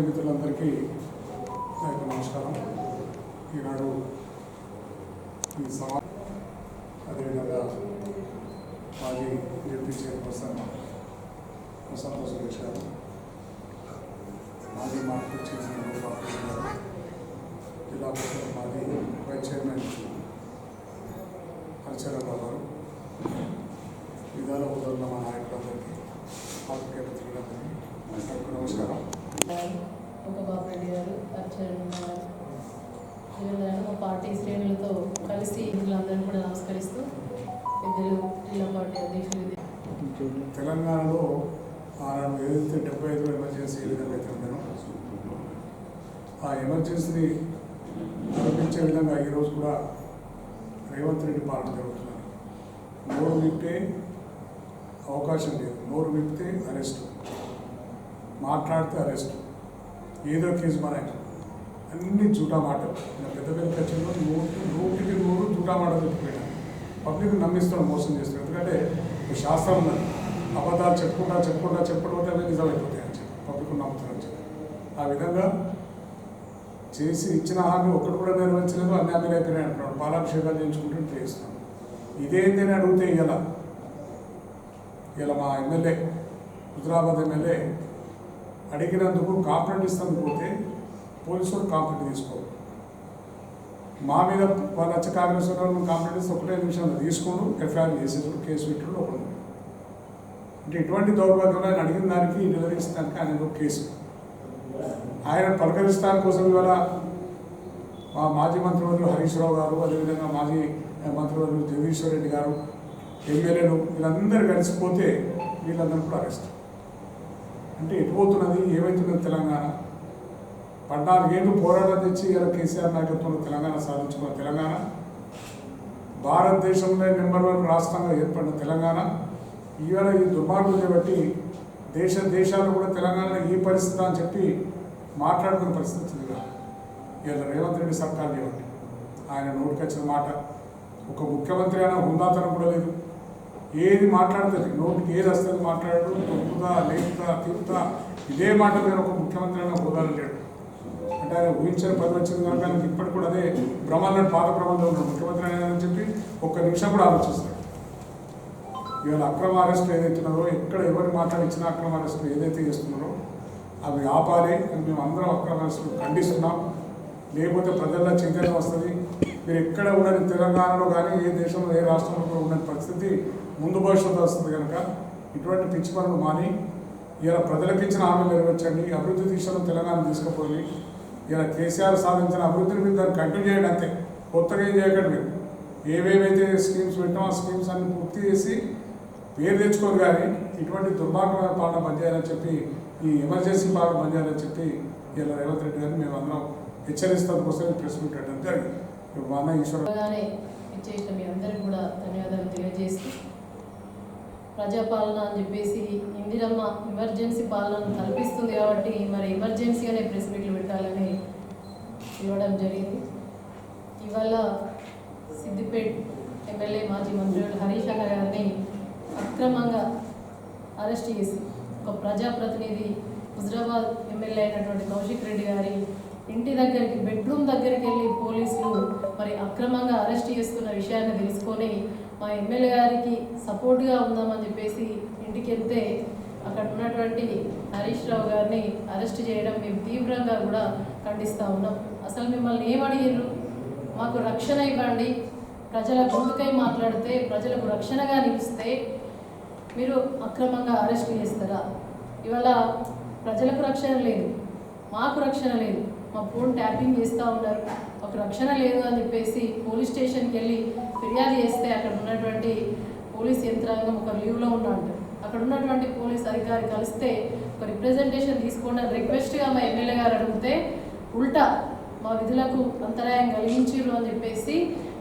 పత్రికా మిత్రులందరికీ నా యొక్క నమస్కారం. ఈనాడు ఈ సమా అదేవిధంగా మాజీ డిప్యూటీ చైర్పర్సన్ వసంత సురేష్ గారు మాజీ మార్కెట్ చైర్మన్ కార్పొరేషన్ గారు జిల్లా పరిషత్ మాజీ వైస్ చైర్మన్ హరిచరణరావు గారు విధాన ఉదరణ మా నాయకులందరికీ పాత్రికేయ మిత్రులందరికీ నా యొక్క నమస్కారం. ఒక బాబరెడ్డి గారు అర్చన గారు. వీళ్ళందరూ మా పార్టీ శ్రేణులతో కలిసి వీళ్ళందరినీ కూడా నమస్కరిస్తూ ఇద్దరు జిల్లా పార్టీ అధ్యక్షులు తెలంగాణలో ఆనాడు ఏదైతే డెబ్బై ఐదులో ఎమర్జెన్సీ ఏ విధంగా అయితే ఆ ఎమర్జెన్సీని నడిపించే విధంగా ఈరోజు కూడా రేవంత్ రెడ్డి పాలన జరుగుతున్నది. నోరు విప్పే అవకాశం లేదు. నోరు విప్తే అరెస్ట్. మాట్లాడితే అరెస్ట్. ఏదో కేసు మన అన్ని జూటా మాటలు. పెద్ద పెద్ద ఖర్చుల్లో నూటి నూటికి నూరు జూటా మాటలు చెప్పిపోయినా పబ్లిక్ నమ్మిస్తాడు మోసం చేస్తాను ఎందుకంటే ఒక శాస్త్రం ఉన్నది. అబద్ధాలు చెప్పుకుంటా చెప్పుకుంటా చెప్పుకుంటే అవే నిజమైపోతాయి అని చెప్పి పబ్లిక్ నమ్ముతారని చెప్పి. ఆ విధంగా చేసి ఇచ్చిన హామీ ఒకటి కూడా నెరవేర్చలేదు. అన్ని హామీలు అయిపోయినాయి అంటున్నాడు. పాలాభిషేకాలు చేయించుకుంటూ చేస్తున్నాడు ఇదేంటి అని అడిగితే ఇలా ఇలా మా ఎమ్మెల్యే హుజరాబాద్ ఎమ్మెల్యే అడిగినందుకు కాంప్లైంట్ ఇస్తాను పోతే పోలీసులు కాంప్లైంట్ తీసుకోరు మా మీద వాళ్ళు వచ్చి కాంగ్రెస్ వాళ్ళు కాంప్లైంట్ ఇస్తే ఒకటే నిమిషంలో తీసుకోండు ఎఫ్ఐఆర్ చేసేసాడు కేసు పెట్టాడు ఒకడు అంటే ఇటువంటి దౌర్భాగ్యంలో ఆయన అడిగిన దానికి నిలదీసడానికి ఆయన కేసు. ఆయన పలకరిస్తాని కోసం ఇవాళ మా మాజీ మంత్రివర్యులు హరీష్ రావు గారు అదేవిధంగా మాజీ మంత్రివర్యులు జగదీశ్వర్ రెడ్డి గారు ఎమ్మెల్యేలు వీళ్ళందరూ కలిసిపోతే వీళ్ళందరూ కూడా అరెస్ట్ అంటే ఎటుపోతున్నది ఏమవుతున్నది తెలంగాణ? పద్నాలుగేళ్ళు పోరాటం తెచ్చి ఇలా కేసీఆర్ నాయకత్వంలో తెలంగాణ సాధించుకున్న తెలంగాణ? భారతదేశంలో నెంబర్ వన్ రాష్ట్రంగా ఏర్పడిన తెలంగాణ? ఇవాళ ఈ దుర్మార్గులు చేపట్టి దేశ దేశాలు కూడా తెలంగాణ ఈ పరిస్థితి అని చెప్పి మాట్లాడుకునే పరిస్థితి వచ్చింది కదా ఇలా రేవంత్ రెడ్డి సర్కార్ చేయండి ఆయన నోటికి వచ్చిన మాట ఒక ముఖ్యమంత్రి అయినా హుందాతనం కూడా లేదు. ఏది మాట్లాడుతుంది? నోటికి ఏది వస్తుంది మాట్లాడు తొక్కుతా లేపుతా తిరుగుతా ఇదే మాట మీద ఒక ముఖ్యమంత్రి అయినా హోదాలు లేడు. అంటే ఆయన ఊహించిన పది వచ్చింది కనుక ఆయనకి ఇప్పటికి కూడా అదే భ్రమాలను పాత భ్రమంలో ఉన్నాడు ముఖ్యమంత్రి అయినా చెప్పి ఒక్క నిమిషం కూడా ఆలోచిస్తాడు. ఇవాళ అక్రమ అరెస్టులు ఏదైతున్నారో ఎక్కడ ఎవరు మాట్లాడించినా అక్రమ అరెస్టులు ఏదైతే చేస్తున్నారో అవి ఆపాలి అని మేము అందరం అక్రమ అరెస్టులు ఖండిస్తున్నాం. లేకపోతే ప్రజల్లో చైతన్యం వస్తుంది. మీరు ఎక్కడ ఉండని తెలంగాణలో కానీ ఏ దేశంలో ఏ రాష్ట్రంలో కూడా ఉండని పరిస్థితి ముందు భవిష్యత్తు వస్తుంది కనుక ఇటువంటి పిచ్చి పనులు మాని ఇలా ప్రజలకు ఇచ్చిన హామీలు నెరవేర్చండి అభివృద్ధి దిశలో తెలంగాణ తీసుకుపోయి ఇలా కేసీఆర్ సాధించిన అభివృద్ధిని మీరు దాన్ని కంటిన్యూ చేయండి అంతే. కొత్తగా ఏం చేయకండి మీరు. ఏవేవైతే స్కీమ్స్ పెట్టామో ఆ స్కీమ్స్ అన్ని పూర్తి చేసి పేరు తెచ్చుకోరు కానీ ఇటువంటి దుర్మార్గమైన పాలన పనిచేయాలని చెప్పి ఈ ఎమర్జెన్సీ పాలన పనిచేయాలని చెప్పి ఇలా రేవంత్ రెడ్డి గారిని మేము అందరం హెచ్చరిస్తాం కోసం ప్రెస్ మీట్ పెట్టడం జరిగింది. ఇప్పుడు మా అన్న మీ అందరికి కూడా ధన్యవాదాలు తెలియజేస్తూ ప్రజాపాలన అని చెప్పేసి ఇందిరమ్మ ఎమర్జెన్సీ పాలనను కల్పిస్తుంది కాబట్టి మరి ఎమర్జెన్సీగానే ప్రెస్ మీట్లు పెట్టాలని ఇవ్వడం జరిగింది. ఇవాళ సిద్దిపేట్ ఎమ్మెల్యే మాజీ మంత్రులు హరీష్ అన్న గారిని అక్రమంగా అరెస్ట్ చేసి ఒక ప్రజాప్రతినిధి హుజరాబాద్ ఎమ్మెల్యే అయినటువంటి కౌశిక్ రెడ్డి గారి ఇంటి దగ్గరికి బెడ్రూమ్ దగ్గరికి వెళ్ళి పోలీసులు మరి అక్రమంగా అరెస్ట్ చేస్తున్న విషయాన్ని తెలుసుకొని మా ఎమ్మెల్యే గారికి సపోర్ట్గా ఉందామని చెప్పేసి ఇంటికి వెళ్తే అక్కడ ఉన్నటువంటి హరీష్ రావు గారిని అరెస్ట్ చేయడం మేము తీవ్రంగా కూడా ఖండిస్తూ ఉన్నాం. అసలు మిమ్మల్ని ఏమడిగారు మాకు రక్షణ ఇవ్వండి. ప్రజల గొంతుకై మాట్లాడితే ప్రజలకు రక్షణగా నిలిస్తే మీరు అక్రమంగా అరెస్ట్ చేస్తారా? ఇవాళ ప్రజలకు రక్షణ లేదు. మాకు రక్షణ లేదు. మా ఫోన్ ట్యాపింగ్ చేస్తూ ఉన్నారు. ఒక రక్షణ లేదు అని చెప్పేసి పోలీస్ స్టేషన్కి వెళ్ళి ఫిర్యాదు చేస్తే అక్కడ ఉన్నటువంటి పోలీస్ యంత్రాంగం ఒక లీవ్లో ఉన్నాడు అక్కడ ఉన్నటువంటి పోలీస్ అధికారి కలిస్తే ఒక రిప్రజెంటేషన్ తీసుకోండి అని రిక్వెస్ట్గా మా ఎమ్మెల్యే గారు అడిగితే ఉల్టా మా విధులకు అంతరాయం కలిగించారు అని చెప్పేసి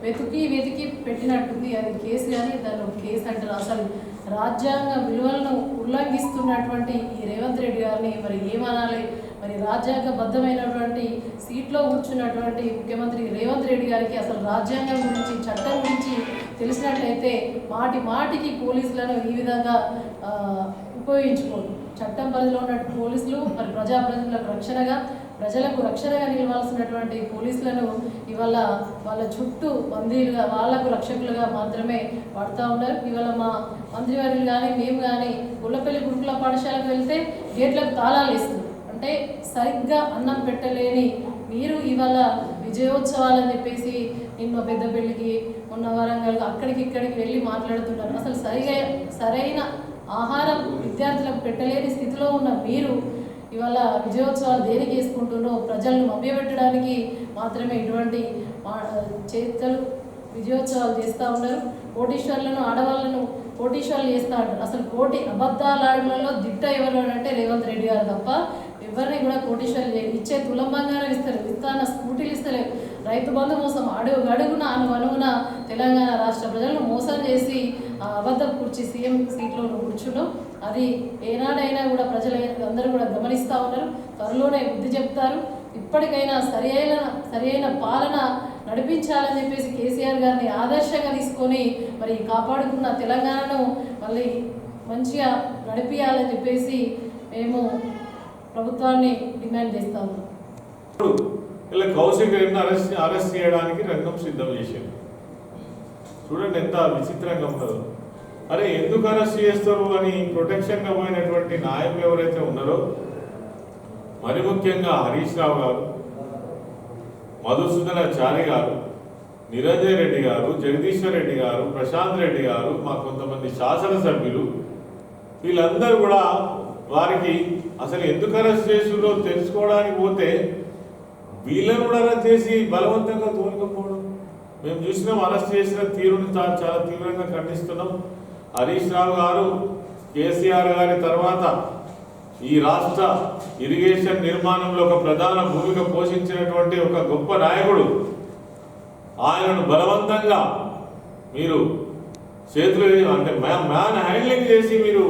వెతికి వెతికి పెట్టినట్టుంది. అది కేసు కానీ దాని ఒక కేసు అంటారు. అసలు రాజ్యాంగ విలువలను ఉల్లంఘిస్తున్నటువంటి ఈ రేవంత్ రెడ్డి గారిని మరి ఏమనాలి? మరి రాజ్యాంగబద్ధమైనటువంటి సీట్లో కూర్చున్నటువంటి ముఖ్యమంత్రి రేవంత్ రెడ్డి గారికి అసలు రాజ్యాంగం గురించి చట్టం గురించి తెలిసినట్లయితే మాటి మాటికి పోలీసులను ఈ విధంగా ఉపయోగించుకోరు. చట్టం పరిధిలో ఉన్న పోలీసులు మరి ప్రజాప్రతినిధులకు రక్షణగా ప్రజలకు రక్షణగా నిలవాల్సినటువంటి పోలీసులను ఇవాళ వాళ్ళ చుట్టూ బందీలుగా వాళ్ళకు రక్షకులుగా మాత్రమే పడుతూ ఉన్నారు. ఇవాళ మా మంత్రివర్యులు కానీ మేము కానీ గుళ్ళపల్లి గురుకుల పాఠశాలకు వెళ్తే గేట్లకు తాళాలు వేస్తారు అంటే సరిగ్గా అన్నం పెట్టలేని మీరు ఇవాళ విజయోత్సవాలని చెప్పేసి నిన్న పెద్ద పెళ్ళికి ఉన్న వరంగల్ అక్కడికి ఇక్కడికి వెళ్ళి మాట్లాడుతున్నారు అసలు సరిగా సరైన ఆహారం విద్యార్థులకు పెట్టలేని స్థితిలో ఉన్న మీరు ఇవాళ విజయోత్సవాలు దేనికి చేసుకుంటున్నో ప్రజలను మభ్యపెట్టడానికి మాత్రమే ఇటువంటి మా- చేతలు విజయోత్సవాలు చేస్తూ ఉన్నారు. కోటీశ్వర్లను ఆడవాళ్ళను కోటీశ్వర్లు చేస్తూ ఉంటారు అసలు కోటి అబద్ధాలు ఆడడంలో దిట్ట ఎవరు అంటే రేవంత్ రెడ్డి గారు తప్ప ఎవరిని కూడా కోటీశ్వర్లు చేయరు ఇచ్చే తులం బంగారం ఇస్తారు విత్తాన స్కూటీలు ఇస్తలేవు రైతు బంధు మోసం అడుగు అడుగున అను అనుగున తెలంగాణ రాష్ట్ర ప్రజలను మోసం చేసి ఆ అబద్ధం కూర్చి సీఎం సీట్లో కూర్చున్నాం అది ఏనాడైనా కూడా ప్రజలు అందరూ కూడా గమనిస్తూ ఉన్నారు. త్వరలోనే బుద్ధి చెప్తారు. ఇప్పటికైనా సరి అయిన సరి అయిన పాలన నడిపించాలని చెప్పేసి కేసీఆర్ గారిని ఆదర్శంగా తీసుకొని మరి కాపాడుకున్న తెలంగాణను మళ్ళీ మంచిగా నడిపించాలని చెప్పేసి మేము ప్రభుత్వాన్ని డిమాండ్ చేస్తా ఉన్నాం ఇలా కౌశిక్ రెడ్డిని అరెస్ట్ అరెస్ట్ చేయడానికి రంగం సిద్ధం చేశారు చూడండి ఎంత విచిత్రంగా ఉన్నదో అరే ఎందుకు అరెస్ట్ చేస్తారు అని ప్రొటెక్షన్గా పోయినటువంటి నాయకులు ఎవరైతే ఉన్నారో మరి ముఖ్యంగా హరీష్ రావు గారు మధుసూదనాచారి గారు నిరంజయ్ రెడ్డి గారు జగదీశ్వర్ రెడ్డి గారు ప్రశాంత్ రెడ్డి గారు మా కొంతమంది శాసనసభ్యులు వీళ్ళందరూ కూడా వారికి అసలు ఎందుకు అరెస్ట్ చేసిందో తెలుసుకోవడానికి పోతే వీళ్ళని కూడా అరెస్ట్ చేసి బలవంతంగా తోలుకపోవడం. మేము చూసినాం అరెస్ట్ చేసిన తీరుని చాలా తీవ్రంగా ఖండిస్తున్నాం. హరీష్ రావు గారు కేసీఆర్ గారి తర్వాత ఈ రాష్ట్ర ఇరిగేషన్ నిర్మాణంలో ఒక ప్రధాన భూమిక పోషించినటువంటి ఒక గొప్ప నాయకుడు ఆయనను బలవంతంగా మీరు చేతులు అంటే మ్యాన్ హ్యాండ్లింగ్ చేసి మీరు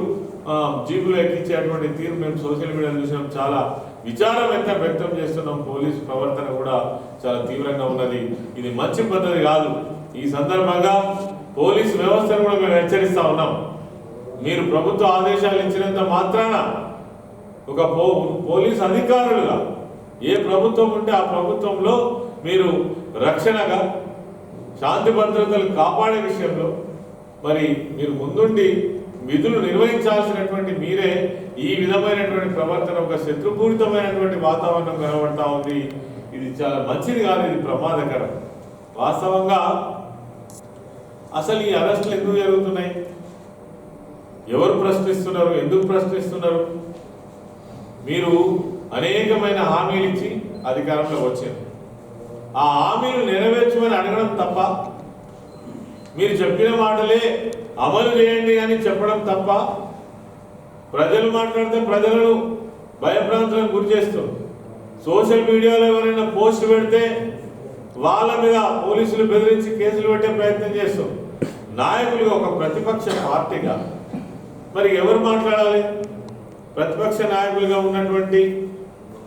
జీపులో ఎక్కించేటువంటి తీరు మేము సోషల్ మీడియాలో చూసినాం. చాలా విచారం ఎంత వ్యక్తం చేస్తున్నాం. పోలీసు ప్రవర్తన కూడా చాలా తీవ్రంగా ఉన్నది. ఇది మంచి పద్ధతి కాదు. ఈ సందర్భంగా పోలీసు వ్యవస్థను కూడా మేము హెచ్చరిస్తా ఉన్నాం. మీరు ప్రభుత్వ ఆదేశాలు ఇచ్చినంత మాత్రాన ఒక పో పోలీస్ అధికారులుగా ఏ ప్రభుత్వం ఉంటే ఆ ప్రభుత్వంలో మీరు రక్షణగా శాంతి భద్రతలు కాపాడే విషయంలో మరి మీరు ముందుండి విధులు నిర్వహించాల్సినటువంటి మీరే ఈ విధమైనటువంటి ప్రవర్తన ఒక శత్రుపూరితమైనటువంటి వాతావరణం కనబడతా ఉంది. ఇది చాలా మంచిది కాదు ఇది ప్రమాదకరం. వాస్తవంగా అసలు ఈ అరెస్టులు ఎందుకు జరుగుతున్నాయి? ఎవరు ప్రశ్నిస్తున్నారు? ఎందుకు ప్రశ్నిస్తున్నారు? మీరు అనేకమైన హామీలు ఇచ్చి అధికారంలో వచ్చారు. ఆ హామీలు నెరవేర్చమని అడగడం తప్ప మీరు చెప్పిన మాటలే అమలు చేయండి అని చెప్పడం తప్ప ప్రజలు మాట్లాడితే ప్రజలను భయభ్రాంతులకు గురి చేస్తారు సోషల్ మీడియాలో ఎవరైనా పోస్ట్ పెడితే వాళ్ళ మీద పోలీసులు బెదిరించి కేసులు పెట్టే ప్రయత్నం చేస్తాం నాయకులుగా ఒక ప్రతిపక్ష పార్టీగా మరి ఎవరు మాట్లాడాలి? ప్రతిపక్ష నాయకులుగా ఉన్నటువంటి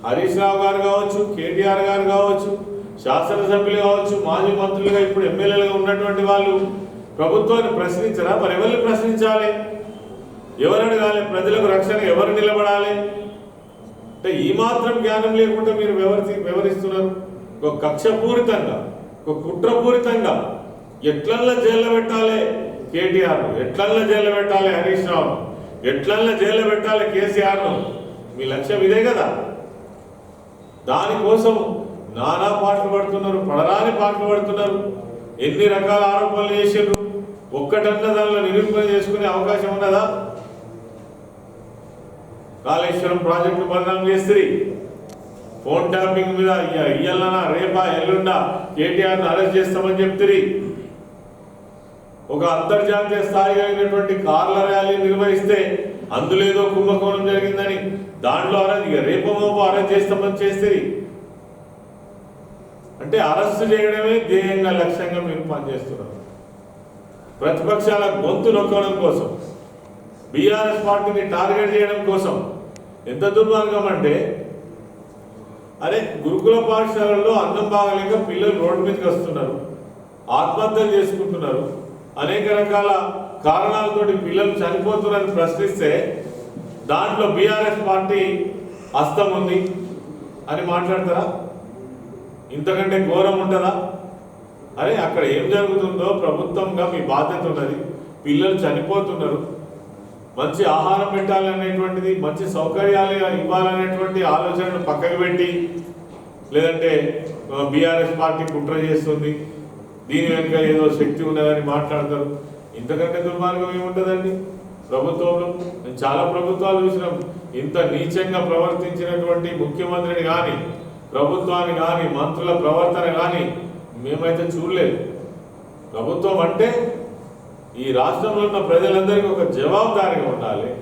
హరీష్ రావు గారు కావచ్చు కేటీఆర్ గారు కావచ్చు శాసనసభ్యులు కావచ్చు మాజీ మంత్రులుగా ఇప్పుడు ఎమ్మెల్యేలుగా ఉన్నటువంటి వాళ్ళు ప్రభుత్వాన్ని ప్రశ్నించరా? మరి ఎవరిని ప్రశ్నించాలి? ఎవరు అడగాలి? ప్రజలకు రక్షణ ఎవరు నిలబడాలి? అంటే ఈ మాత్రం జ్ఞానం లేకుండా మీరు వివరి వివరిస్తున్నారు ఒక కక్షపూరితంగా ఒక కుట్రపూరితంగా ఎట్లల్లా జైల్లో పెట్టాలి కేటీఆర్ ఎట్లల్లా జైల్లో పెట్టాలి హరీష్ రావు ఎట్లల్లా జైల్లో పెట్టాలి కేసీఆర్ మీ లక్ష్యం ఇదే కదా. దానికోసం నానా పాటలు పడుతున్నారు పడరాని పాటలు పడుతున్నారు. ఎన్ని రకాల ఆరోపణలు చేసారు ఒక్కటన్న దానిలో నిరూపణ చేసుకునే అవకాశం ఉన్నదా? కాళేశ్వరం ప్రాజెక్టు బదనాం చేస్తుంది ఫోన్ ట్యాపింగ్ మీద ఇయ్య- ఇయ్యాలనా రేపా ఎల్లుండా కేటీఆర్ని అరెస్ట్ చేస్తామని చెప్తుంది ఒక అంతర్జాతీయ స్థాయి అయినటువంటి కార్ల ర్యాలీ నిర్వహిస్తే అందులో ఏదో కుంభకోణం జరిగిందని దాంట్లో అరెస్ట్ ఇక అరెస్ట్ చేస్తామని చేస్తుంది అంటే అరెస్టు చేయడమే ధ్యేయంగా లక్ష్యంగా మేము పనిచేస్తున్నాం. ప్రతిపక్షాల గొంతు నొక్కడం కోసం బీఆర్ఎస్ పార్టీని టార్గెట్ చేయడం కోసం ఎంత దుర్మార్గం అంటే అరే గురుకుల పాఠశాలల్లో అన్నం బాగలేక పిల్లలు రోడ్డు మీదకి వస్తున్నారు ఆత్మహత్యలు చేసుకుంటున్నారు అనేక రకాల కారణాలతోటి పిల్లలు చనిపోతున్నారని ప్రశ్నిస్తే దాంట్లో బీఆర్ఎస్ పార్టీ హస్తం ఉంది అని మాట్లాడతారా? ఇంతకంటే ఘోరం ఉంటుందా? అరే అక్కడ ఏం జరుగుతుందో ప్రభుత్వంగా మీ బాధ్యత ఉన్నది. పిల్లలు చనిపోతున్నారు. మంచి ఆహారం పెట్టాలనేటువంటిది మంచి సౌకర్యాలు ఇవ్వాలనేటువంటి ఆలోచనను పక్కకు పెట్టి లేదంటే బీఆర్ఎస్ పార్టీ కుట్ర చేస్తుంది. దీని వెనుక ఏదో శక్తి ఉన్నదని మాట్లాడతారు. ఇంతకంటే దుర్మార్గం ఏముంటుందండి? ప్రభుత్వంలో నేను చాలా ప్రభుత్వాలు చూసినాం. ఇంత నీచంగా ప్రవర్తించినటువంటి ముఖ్యమంత్రిని కానీ ప్రభుత్వాన్ని కానీ మంత్రుల ప్రవర్తన కానీ మేమైతే చూడలేదు. ప్రభుత్వం అంటే ఈ రాష్ట్రంలో ఉన్న ప్రజలందరికీ ఒక జవాబుదారీగా ఉండాలి.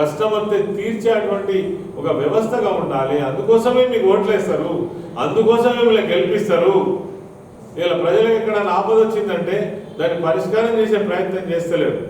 కష్టం వస్తే తీర్చేటువంటి ఒక వ్యవస్థగా ఉండాలి. అందుకోసమే మీకు ఓట్లేస్తారు. అందుకోసమే మిమ్మల్ని గెలిపిస్తారు. ఇలా ప్రజలకు ఎక్కడ ఆపద వచ్చిందంటే దాన్ని పరిష్కారం చేసే ప్రయత్నం చేస్తలేరు